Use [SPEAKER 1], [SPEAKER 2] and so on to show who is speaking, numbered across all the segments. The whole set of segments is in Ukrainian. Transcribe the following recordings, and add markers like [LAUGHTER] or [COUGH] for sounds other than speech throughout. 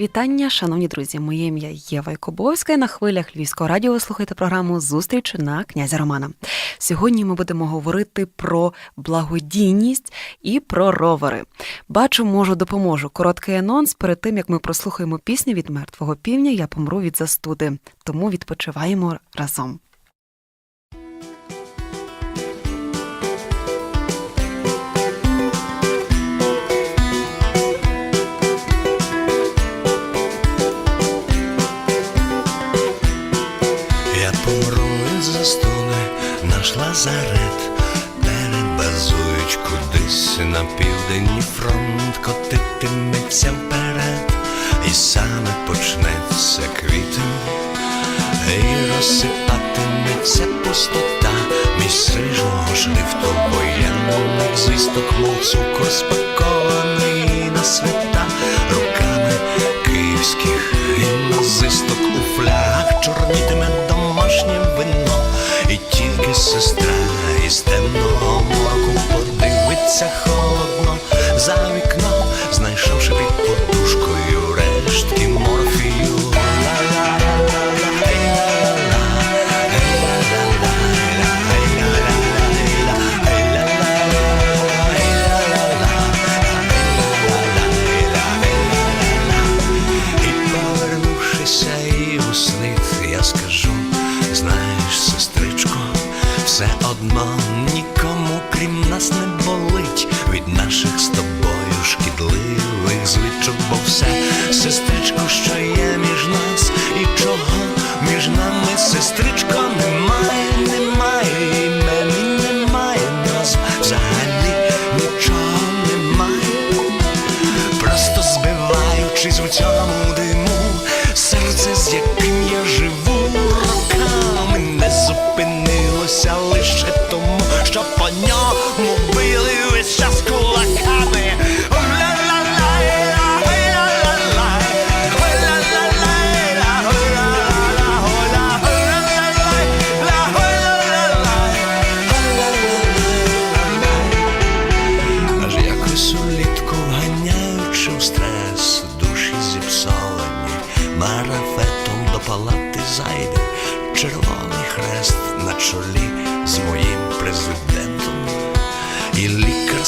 [SPEAKER 1] Вітання, шановні друзі. Моє ім'я Єва Якубовська. і На хвилях Львівського радіо ви слухаєте програму Зустріч на князя Романа. Сьогодні ми будемо говорити про благодійність і про ровери. Бачу, можу, допоможу. Короткий анонс перед тим як ми прослухаємо пісню від мертвого півня. Я помру від застуди. Тому відпочиваємо разом.
[SPEAKER 2] Наш лазарет Перебазують кудись на південний фронт Котитиметься вперед, і саме почнеться квітень. І розсипатиметься пустота. Між сижого шрифту воєнних звісток, мов цукор спакований на свята. Руками київських гімназисток у флягах чорнітиме тільки сестра із темного мороку подивиться Звичок, бо все,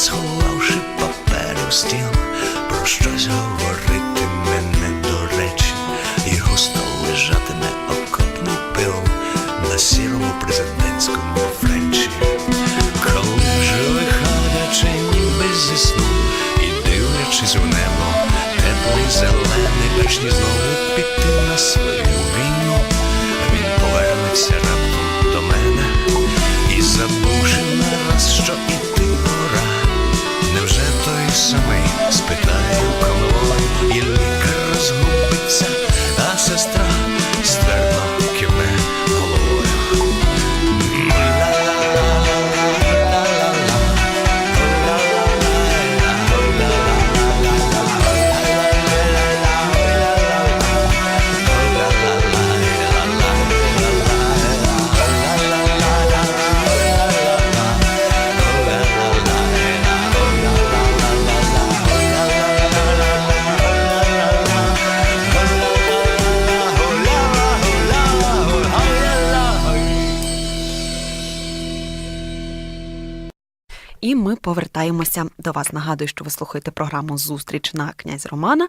[SPEAKER 2] asshole. І
[SPEAKER 1] ми повертаємося до вас. Нагадую, що ви слухаєте програму Зустріч на князь Романа.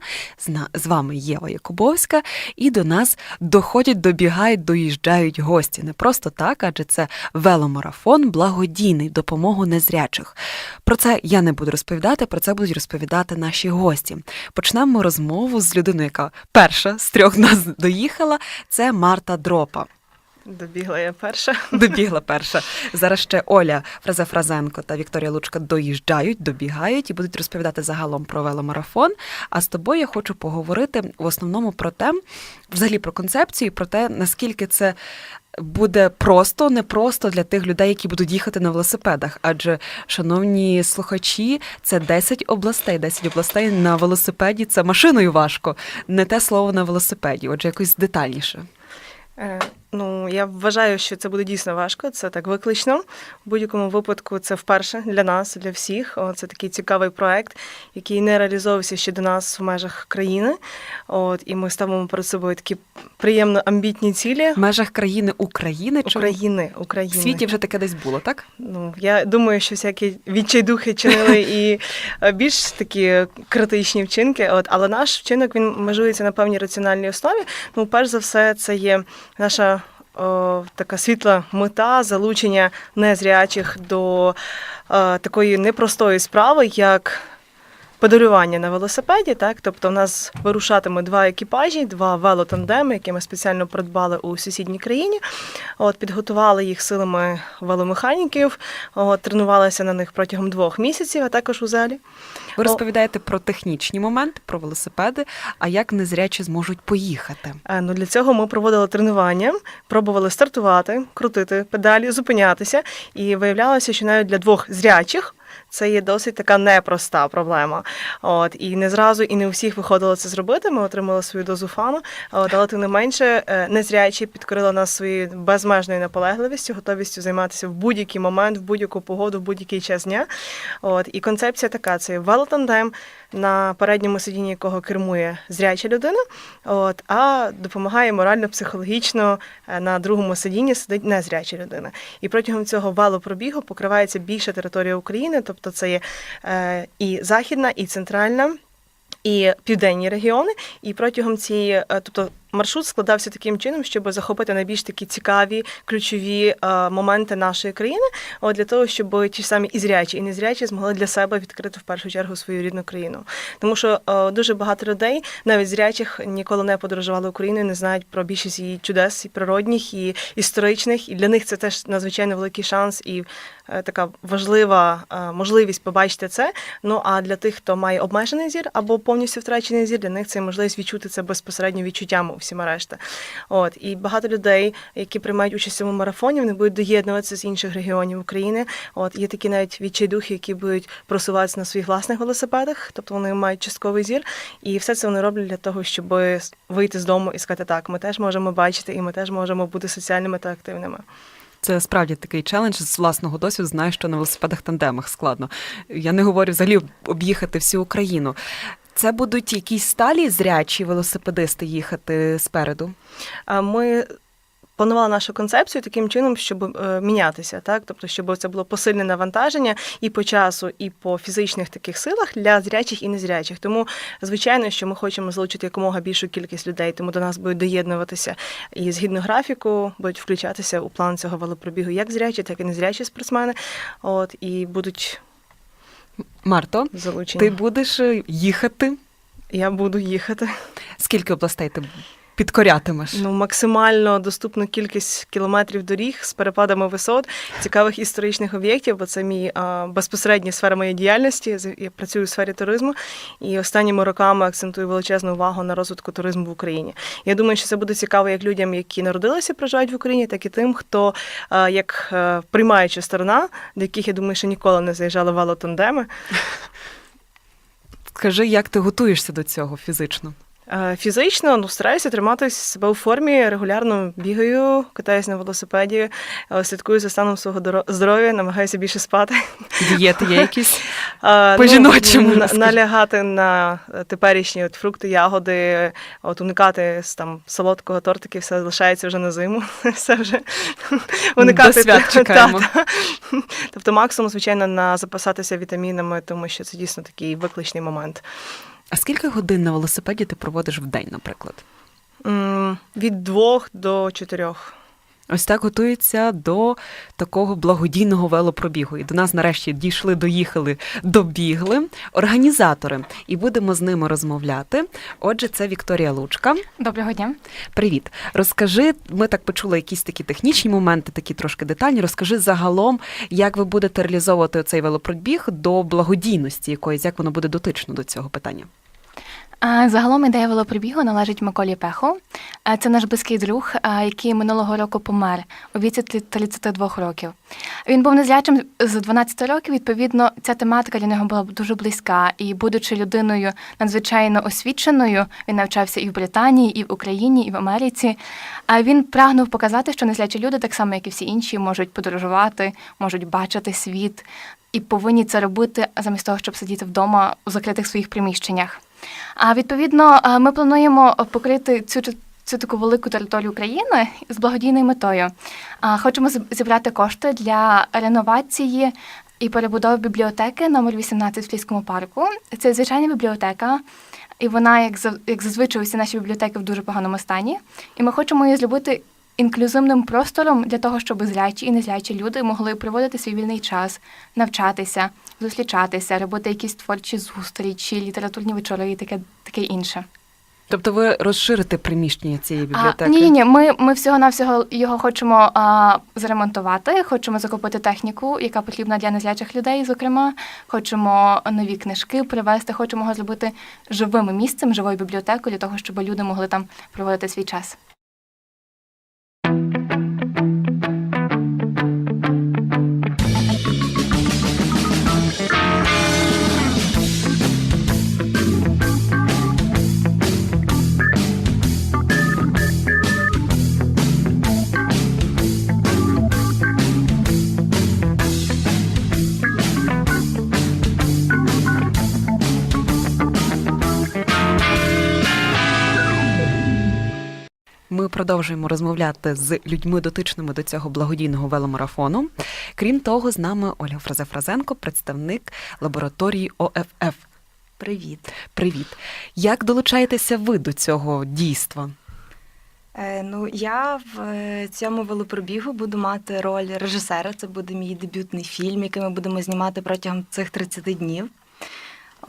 [SPEAKER 1] З вами Єва Якубовська, і до нас доходять, добігають, доїжджають гості. Не просто так, адже це веломарафон благодійний допомогу незрячих. Про це я не буду розповідати, про це будуть розповідати наші гості. Почнемо розмову з людиною, яка перша з трьох нас доїхала. Це Марта Дропа.
[SPEAKER 3] Добігла я перша.
[SPEAKER 1] Добігла перша. Зараз ще Оля Фразефразенко та Вікторія Лучка доїжджають, добігають і будуть розповідати загалом про веломарафон. А з тобою я хочу поговорити в основному про те, взагалі про концепцію, про те, наскільки це. Буде просто, непросто для тих людей, які будуть їхати на велосипедах. Адже, шановні слухачі, це 10 областей. 10 областей на велосипеді це машиною важко, не те слово на велосипеді. Отже, якось детальніше.
[SPEAKER 3] Ну, я вважаю, що це буде дійсно важко. Це так виклично. В будь-якому випадку це вперше для нас, для всіх. О, Це такий цікавий проект, який не реалізовувався ще до нас в межах країни. От і ми ставимо перед собою такі приємно амбітні цілі.
[SPEAKER 1] В межах країни України чи
[SPEAKER 3] України,
[SPEAKER 1] в світі вже таке десь було, так?
[SPEAKER 3] Ну, я думаю, що всякі відчайдухи чинили [LAUGHS] і е, більш такі критичні вчинки. От, але наш вчинок він межується на певній раціональній основі. Ну, перш за все, це є наша така світла мета залучення незрячих до е, такої непростої справи, як. Подарування на велосипеді, так тобто, в нас вирушатиме два екіпажі, два велотандеми, які ми спеціально придбали у сусідній країні. От підготували їх силами веломеханіків, от, тренувалися на них протягом двох місяців, а також у залі.
[SPEAKER 1] Ви розповідаєте про технічні моменти, про велосипеди, а як незрячі зможуть поїхати?
[SPEAKER 3] Е, Ну, для цього ми проводили тренування, пробували стартувати, крутити педалі, зупинятися. І виявлялося, що навіть для двох зрячих це є досить така непроста проблема. От і не зразу і не у всіх виходило це зробити. Ми отримали свою дозу фану. От, але тим не менше, е, незрячі підкорили нас своєю безмежною наполегливістю, готовістю займатися в будь-який момент, в будь-яку погоду, в будь-який час дня. От і концепція така: це велотандем, на передньому сидінні якого кермує зряча людина. От, а допомагає морально-психологічно е, на другому сидінні сидить незряча людина. І протягом цього велопробігу покривається більша територія України, тобто це є е, і західна, і центральна. І південні регіони, і протягом цієї, е, тобто маршрут складався таким чином, щоб захопити найбільш такі цікаві ключові е, моменти нашої країни, от для того, щоб ті самі і зрячі, і незрячі змогли для себе відкрити в першу чергу свою рідну країну. Тому що е, дуже багато людей, навіть зрячих, ніколи не подорожували Україною, не знають про більшість її чудес, і природних, і історичних. І для них це теж надзвичайно великий шанс і е, така важлива е, можливість побачити це. Ну а для тих, хто має обмежений зір або повністю втрачений зір, для них це можливість відчути це безпосередньо відчуттями усіма решта. От і багато людей, які приймають участь у цьому марафоні, вони будуть доєднуватися з інших регіонів України. От є такі навіть відчайдухи, які будуть просуватися на своїх власних велосипедах, тобто вони мають частковий зір, і все це вони роблять для того, щоб вийти з дому і сказати, так, ми теж можемо бачити, і ми теж можемо бути соціальними та активними.
[SPEAKER 1] Це справді такий челендж з власного досвіду. Знаю, що на велосипедах тандемах складно. Я не говорю взагалі об'їхати всю Україну. Це будуть якісь сталі зрячі велосипедисти їхати спереду.
[SPEAKER 3] Ми планували нашу концепцію таким чином, щоб е, мінятися, так тобто, щоб це було посильне навантаження і по часу, і по фізичних таких силах для зрячих і незрячих. Тому, звичайно, що ми хочемо залучити якомога більшу кількість людей, тому до нас будуть доєднуватися і згідно графіку будуть включатися у план цього велопробігу як зрячі, так і незрячі спортсмени. От і будуть
[SPEAKER 1] Марто,
[SPEAKER 3] залучення.
[SPEAKER 1] ти будеш е, їхати.
[SPEAKER 3] Я буду їхати.
[SPEAKER 1] Скільки областей ти підкорятимеш?
[SPEAKER 3] Ну, максимально доступну кількість кілометрів доріг з перепадами висот, цікавих історичних об'єктів, бо це мій а, безпосередня сфера моєї діяльності. Я працюю у сфері туризму і останніми роками акцентую величезну увагу на розвитку туризму в Україні. Я думаю, що це буде цікаво як людям, які народилися, проживають в Україні, так і тим, хто а, як е, приймаюча сторона, до яких я думаю, що ніколи не заїжджали велотандеми.
[SPEAKER 1] Скажи, як ти готуєшся до цього фізично?
[SPEAKER 3] Е, Фізично ну стараюся тримати себе у формі, регулярно бігаю, катаюся на велосипеді, е, слідкую за станом свого доро- здоров'я, намагаюся більше спати.
[SPEAKER 1] Дієти є якісь? [LAUGHS]
[SPEAKER 3] Е,
[SPEAKER 1] По-жіночому,
[SPEAKER 3] на-
[SPEAKER 1] розкажи.
[SPEAKER 3] налягати на е, теперішні от фрукти, ягоди, от уникати з там солодкого тортики, все залишається вже на зиму. [LAUGHS] Все вже уникати
[SPEAKER 1] До свят чекаємо.
[SPEAKER 3] та- та. Тобто максимум, звичайно, на запасатися вітамінами, тому що це дійсно такий викличний момент.
[SPEAKER 1] А скільки годин на велосипеді ти проводиш в день, наприклад?
[SPEAKER 3] Від двох до чотирьох.
[SPEAKER 1] Ось так готується до такого благодійного велопробігу. І до нас нарешті дійшли, доїхали, добігли організатори, і будемо з ними розмовляти. Отже, це Вікторія Лучка.
[SPEAKER 4] Доброго дня.
[SPEAKER 1] Привіт. Розкажи, ми так почули якісь такі технічні моменти, такі трошки детальні. Розкажи загалом, як ви будете реалізовувати цей велопробіг до благодійності якоїсь, як воно буде дотично до цього питання.
[SPEAKER 4] Загалом ідея велопробігу належить Миколі Пеху. Це наш близький друг, який минулого року помер у віці 32 років. Він був незрячим з 12 років. Відповідно, ця тематика для нього була дуже близька. І, будучи людиною надзвичайно освіченою, він навчався і в Британії, і в Україні, і в Америці. А він прагнув показати, що незрячі люди, так само як і всі інші, можуть подорожувати, можуть бачити світ і повинні це робити замість того, щоб сидіти вдома у закритих своїх приміщеннях. А відповідно, е, ми плануємо покрити цю цю таку велику територію України з благодійною метою. Хочемо зібрати кошти для реновації і перебудови бібліотеки номер 18 в Флійському парку. Це звичайна бібліотека, і вона, як як зазвичай, усі наші бібліотеки в дуже поганому стані. І ми хочемо її зробити інклюзивним простором для того, щоб зрячі і незрячі люди могли проводити свій вільний час, навчатися, зустрічатися, робити якісь творчі зустрічі, літературні вечори і таке, таке інше.
[SPEAKER 1] Тобто ви розширите приміщення цієї бібліотеки?
[SPEAKER 4] А, ні, ні. Ми, ми всього навсього його хочемо а, заремонтувати. Хочемо закупити техніку, яка потрібна для незрячих людей. Зокрема, хочемо нові книжки привезти. Хочемо його зробити живим місцем, живою бібліотекою для того, щоб люди могли там проводити свій час.
[SPEAKER 1] Продовжуємо розмовляти з людьми, дотичними до цього благодійного веломарафону. Крім того, з нами Ольга Фразефразенко, представник лабораторії ОФФ.
[SPEAKER 5] Привіт.
[SPEAKER 1] Привіт. Як долучаєтеся ви до цього дійства?
[SPEAKER 5] Е, ну, я в е, цьому велопробігу буду мати роль режисера. Це буде мій дебютний фільм, який ми будемо знімати протягом цих 30 днів.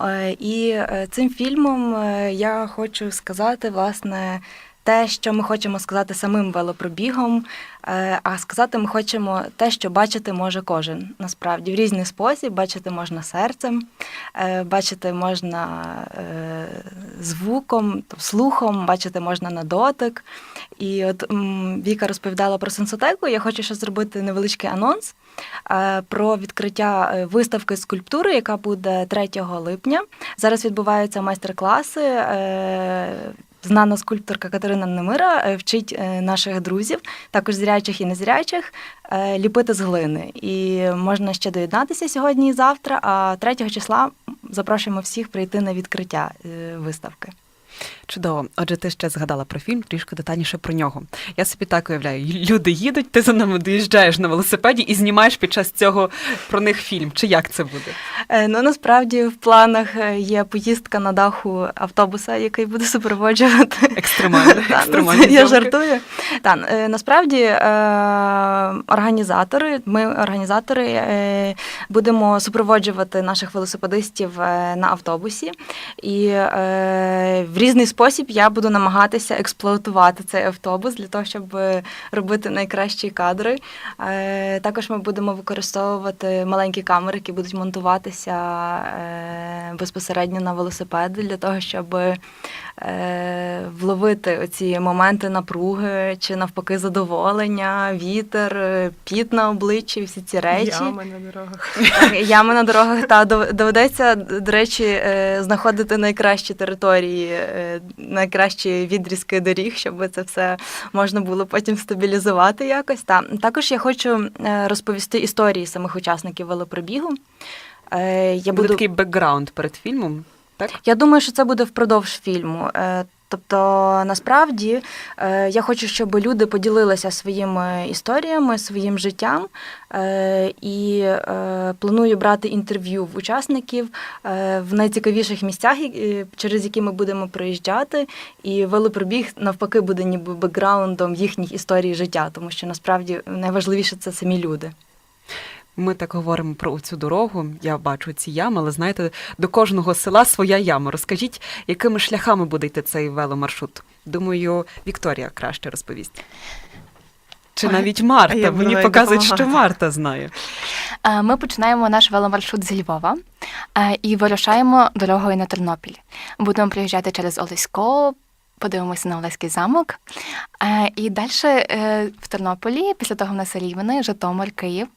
[SPEAKER 5] Е, і цим фільмом я хочу сказати, власне, те, що ми хочемо сказати самим велопробігом, е, а сказати ми хочемо те, що бачити може кожен. Насправді, в різний спосіб бачити можна серцем, е, бачити можна е, звуком, слухом, бачити можна на дотик. І от Віка розповідала про сенсотеку. Я хочу ще зробити невеличкий анонс про відкриття виставки скульптури, яка буде 3 липня. Зараз відбуваються майстер-класи. Знана скульпторка Катерина Немира е, вчить е, наших друзів, також зрячих і незрячих, е, ліпити з глини. І можна ще доєднатися сьогодні і завтра. А 3 числа запрошуємо всіх прийти на відкриття виставки.
[SPEAKER 1] Чудово. Отже, ти ще згадала про фільм, трішки детальніше про нього. Я собі так уявляю, люди їдуть, ти за ними доїжджаєш на велосипеді і знімаєш під час цього про них фільм. Чи як це буде?
[SPEAKER 5] Е, Ну насправді в планах е, є поїздка на даху автобуса, який буде супроводжувати.
[SPEAKER 1] Екстремально.
[SPEAKER 5] Та, [LAUGHS] ну, Я жартую. Та, е, насправді організатори, ми організатори будемо супроводжувати наших велосипедистів на автобусі, і в різний спосіб я буду намагатися експлуатувати цей автобус для того, щоб е, робити найкращі кадри. Е, Також ми будемо використовувати маленькі камери, які будуть монтуватися е, безпосередньо на велосипеди для того, щоб вловити оці моменти напруги чи навпаки задоволення, вітер, е, піт на обличчі, всі ці речі.
[SPEAKER 3] Ями на дорогах.
[SPEAKER 5] Ями на дорогах та доведеться, до речі, е, знаходити найкращі території, е, найкращі відрізки доріг, щоб це все можна було потім стабілізувати якось. Та також я хочу е, розповісти історії самих учасників велопробігу. Е, Я
[SPEAKER 1] Буде
[SPEAKER 5] буду
[SPEAKER 1] такий бекграунд перед фільмом. Так?
[SPEAKER 5] я думаю, що це буде впродовж фільму. Е, Тобто, насправді е, я хочу, щоб люди поділилися своїми історіями, своїм життям, е, і планую брати інтерв'ю в учасників в найцікавіших місцях, через які ми будемо проїжджати. І велопробіг навпаки буде ніби бекграундом їхніх історій життя, тому що насправді найважливіше це самі люди.
[SPEAKER 1] Ми так говоримо про цю дорогу. Я бачу ці ями, але знаєте, до кожного села своя яма. Розкажіть, якими шляхами буде йти цей веломаршрут? Думаю, Вікторія краще розповість. Чи навіть Марта? Мені показують, що. Марта знає.
[SPEAKER 4] Е, Ми починаємо наш веломаршрут зі Львова е, і вирушаємо дорогою на Тернопіль. Будемо приїжджати через Олесько, подивимося на Олеський замок. Е, І далі в Тернополі, після того в нас Рівне, Житомир, Київ.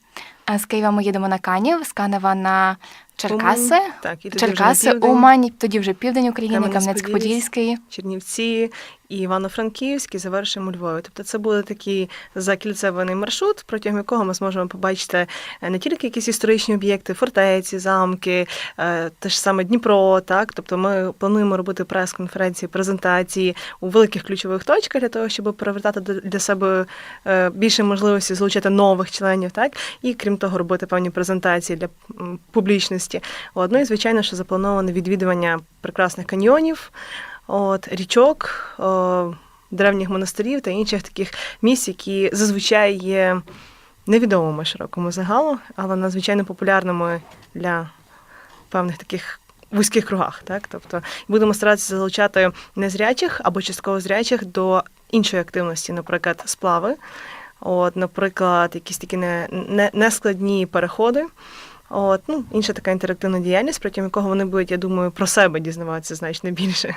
[SPEAKER 4] З Києва ми їдемо на Канів, з Канева на Черкаси.
[SPEAKER 3] Умань, так, і тоді вже на
[SPEAKER 4] Черкаси,
[SPEAKER 3] південь.
[SPEAKER 4] Умань, тоді вже південь України.
[SPEAKER 3] Кам'янець-Подільський. Чернівці і Івано-Франківськ і завершимо Львові. Тобто це буде такий закільцеваний маршрут, протягом якого ми зможемо побачити е, не тільки якісь історичні об'єкти, фортеці, замки, е, те ж саме Дніпро. Так, тобто ми плануємо робити прес-конференції, презентації у великих ключових точках для того, щоб привертати для себе е, більше можливості залучати нових членів, так і крім того, робити певні презентації для публічності. От, ну і звичайно, що заплановане відвідування прекрасних каньйонів от, річок, древніх монастирів та інших таких місць, які зазвичай є невідомими широкому загалу, але надзвичайно популярними для певних таких. Вузьких кругах, так тобто будемо старатися залучати незрячих або частково зрячих до іншої активності, наприклад, сплави, от, наприклад, якісь такі не, не, нескладні переходи. От, ну, інша така інтерактивна діяльність, протягом якого вони будуть, я думаю, про себе дізнаватися значно більше.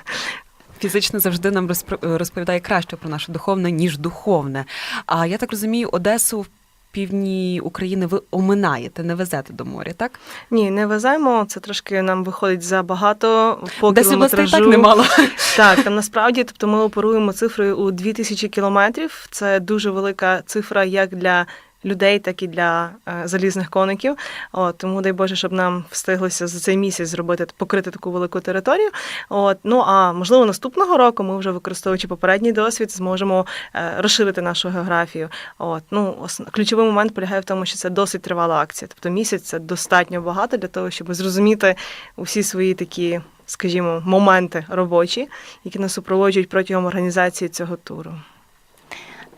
[SPEAKER 1] Фізично завжди нам розпро- розповідає краще про наше духовне, ніж духовне. А я так розумію, Одесу в півдні України ви оминаєте, не везете до моря, так?
[SPEAKER 3] Ні, не веземо. Це трошки нам виходить забагато по
[SPEAKER 1] Десь
[SPEAKER 3] кілометражу.
[SPEAKER 1] так немало. [LAUGHS]
[SPEAKER 3] Так, там насправді, тобто ми оперуємо цифрою у 2000 кілометрів. Це дуже велика цифра як для людей, так і для е, залізних коників. От, тому дай Боже, щоб нам встиглося за цей місяць зробити покрити таку велику територію. От, ну а можливо, наступного року ми вже використовуючи попередній досвід, зможемо е, розширити нашу географію. От, ну, ос- ключовий момент полягає в тому, що це досить тривала акція. Тобто місяць це достатньо багато для того, щоб зрозуміти усі свої такі. Скажімо, моменти робочі, які нас супроводжують протягом організації цього туру.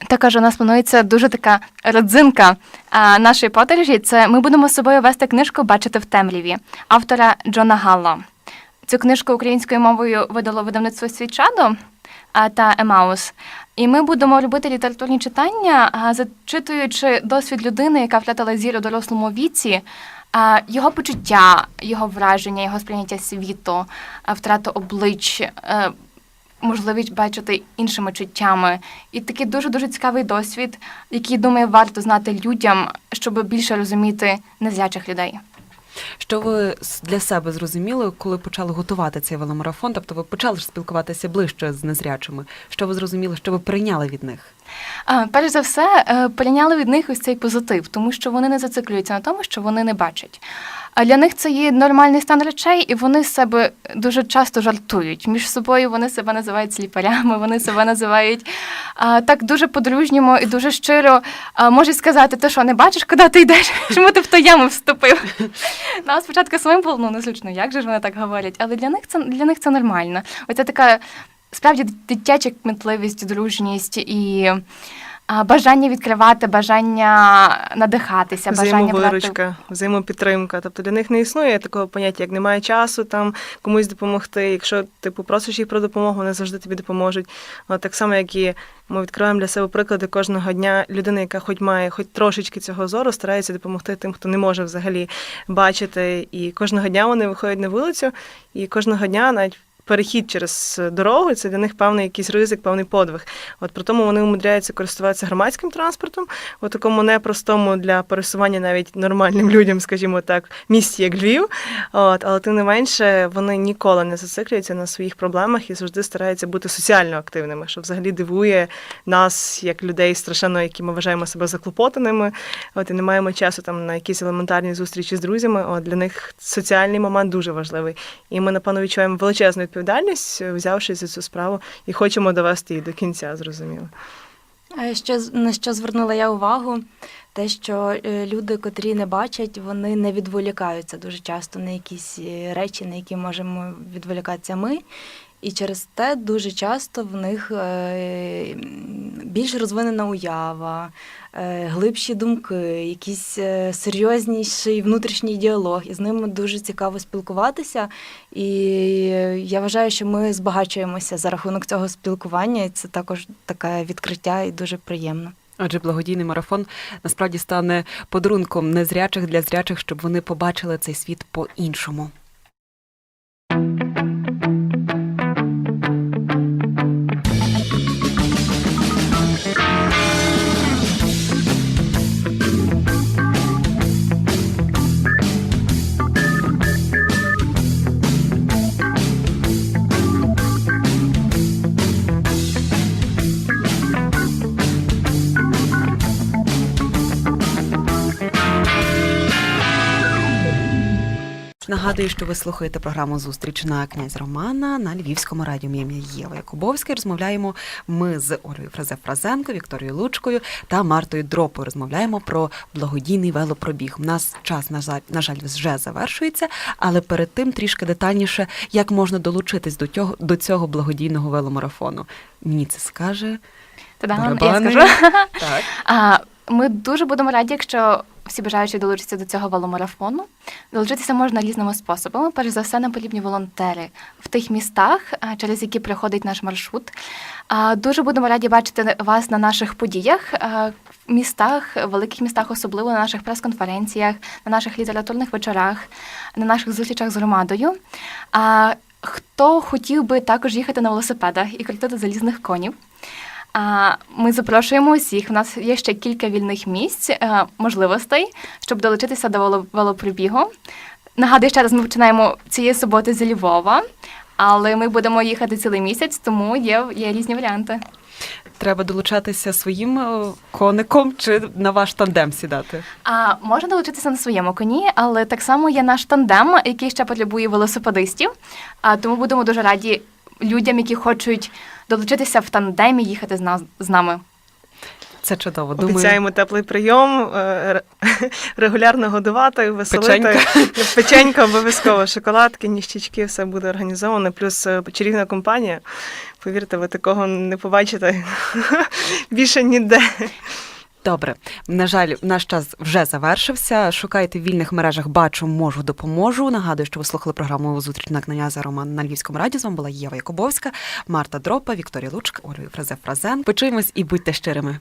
[SPEAKER 4] Також у нас планується дуже така родзинка а, нашої подорожі. Це ми будемо з собою вести книжку Бачити в темряві автора Джона Галла. Цю книжку українською мовою видало видавництво Свічадо та Емаус. І ми будемо робити літературні читання, зачитуючи досвід людини, яка втратила зір у дорослому віці, його почуття, його враження, його сприйняття світу, втрату облич. Можливість бачити іншими чуттями. І такий дуже дуже цікавий досвід, який думаю, варто знати людям, щоб більше розуміти незрячих людей.
[SPEAKER 1] Що ви для себе зрозуміли, коли почали готувати цей веломарафон? Тобто ви почали спілкуватися ближче з незрячими. Що ви зрозуміли, що ви прийняли від них?
[SPEAKER 4] Перш за все, е, прийняли від них ось цей позитив, тому що вони не зациклюються на тому, що вони не бачать. А для них це є нормальний стан речей, і вони себе дуже часто жартують. Між собою вони себе називають сліпарями, [LAUGHS] вони себе називають а, так дуже по-дружньому і дуже щиро а, можуть сказати, ти що, не бачиш, куди ти йдеш? [LAUGHS] Чому ти в ту яму вступив? Ну, спочатку своїм було ну, незручно, як же ж вони так говорять? Але для них це для них це нормально. Оце така справді дитяча кмітливість, дружність і а, бажання відкривати, бажання надихатися, бажання брати.
[SPEAKER 3] Взаємопідтримка. Тобто для них не існує такого поняття, як немає часу там комусь допомогти. Якщо ти попросиш їх про допомогу, вони завжди тобі допоможуть. От так само, як і ми відкриваємо для себе приклади кожного дня. Людина, яка хоч має хоч трошечки цього зору, старається допомогти тим, хто не може взагалі бачити. І кожного дня вони виходять на вулицю, і кожного дня навіть. Перехід через дорогу це для них певний якийсь ризик, певний подвиг. От при тому вони умудряються користуватися громадським транспортом, у такому непростому для пересування навіть нормальним людям, скажімо так, місті, як Львів. От, але тим не менше вони ніколи не зациклюються на своїх проблемах і завжди стараються бути соціально активними, що взагалі дивує нас, як людей, страшенно, які ми вважаємо себе заклопотаними. От і не маємо часу там на якісь елементарні зустрічі з друзями. От для них соціальний момент дуже важливий. І ми, напевно, відчуваємо величезну відповідальність відповідальність, взявшись за цю справу, і хочемо довести її до кінця, зрозуміло.
[SPEAKER 5] Е, Ще на що звернула я увагу, те, що е, люди, котрі не бачать, вони не відволікаються дуже часто на якісь е, речі, на які можемо відволікатися ми. І через те дуже часто в них е, більш розвинена уява, е, глибші думки, якийсь е, серйозніший внутрішній діалог. І з ними дуже цікаво спілкуватися. І я вважаю, що ми збагачуємося за рахунок цього спілкування. І це також таке відкриття і дуже приємно.
[SPEAKER 1] Отже, благодійний марафон насправді стане подарунком незрячих для зрячих, щоб вони побачили цей світ по-іншому. Нагадую, що ви слухаєте програму Зустріч на князь Романа на Львівському радіо. Моє ім'я Єва Якубовська. Розмовляємо ми з Олею Фразе Фразенко, Вікторією Лучкою та Мартою Дропою. Розмовляємо про благодійний велопробіг. У нас час на жаль, на жаль, вже завершується, але перед тим трішки детальніше, як можна долучитись до цього до цього благодійного веломарафону. Мені це скаже.
[SPEAKER 4] Та-дам, я скажу.
[SPEAKER 1] Так. [LAUGHS]
[SPEAKER 4] А, ми дуже будемо раді, якщо всі бажаючі долучаться до цього веломарафону. Долучитися можна різними способами. Перш за все, нам потрібні волонтери в тих містах, через які приходить наш маршрут. Дуже будемо раді бачити вас на наших подіях, в містах, великих містах, особливо на наших прес-конференціях, на наших літературних вечорах, на наших зустрічах з громадою. Хто хотів би також їхати на велосипедах і крутити залізних конів? Ми запрошуємо усіх. У нас є ще кілька вільних місць, е, можливостей, щоб долучитися до вело- велопробігу. Нагадую, ще раз ми починаємо цієї суботи зі Львова, але ми будемо їхати цілий місяць, тому є, є різні варіанти.
[SPEAKER 1] Треба долучатися своїм е, коником чи на ваш тандем сідати.
[SPEAKER 4] А можна долучитися на своєму коні, але так само є наш тандем, який ще потребує велосипедистів. А тому будемо дуже раді людям, які хочуть долучитися в тандемі, їхати з нас з нами.
[SPEAKER 1] Це чудово. Думаю,
[SPEAKER 3] Обіцяємо теплий прийом, е, [LAUGHS] регулярно годувати, веселити.
[SPEAKER 1] Печенька. [LAUGHS]
[SPEAKER 3] Печенька обов'язково, шоколадки, ніщички, все буде організовано. Плюс е, чарівна компанія. Повірте, ви такого не побачите [LAUGHS] більше ніде.
[SPEAKER 1] Добре, на жаль, наш час вже завершився. Шукайте в вільних мережах бачу, можу, допоможу. Нагадую, що ви слухали програму Зустріч на князя Роман на Львівському раді. З вами була Єва Якубовська, Марта Дропа, Вікторія Лучка, Ольга Фразе Фразен. Почуємось і будьте щирими.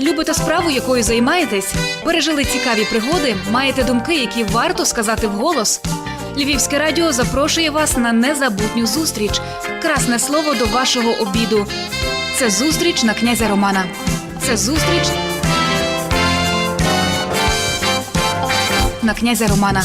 [SPEAKER 6] Любите справу, якою займаєтесь? Пережили цікаві пригоди? Маєте думки, які варто сказати вголос? Львівське радіо запрошує вас на незабутню зустріч. Красне слово до вашого обіду. Це зустріч на князя Романа. Це зустріч на князя Романа.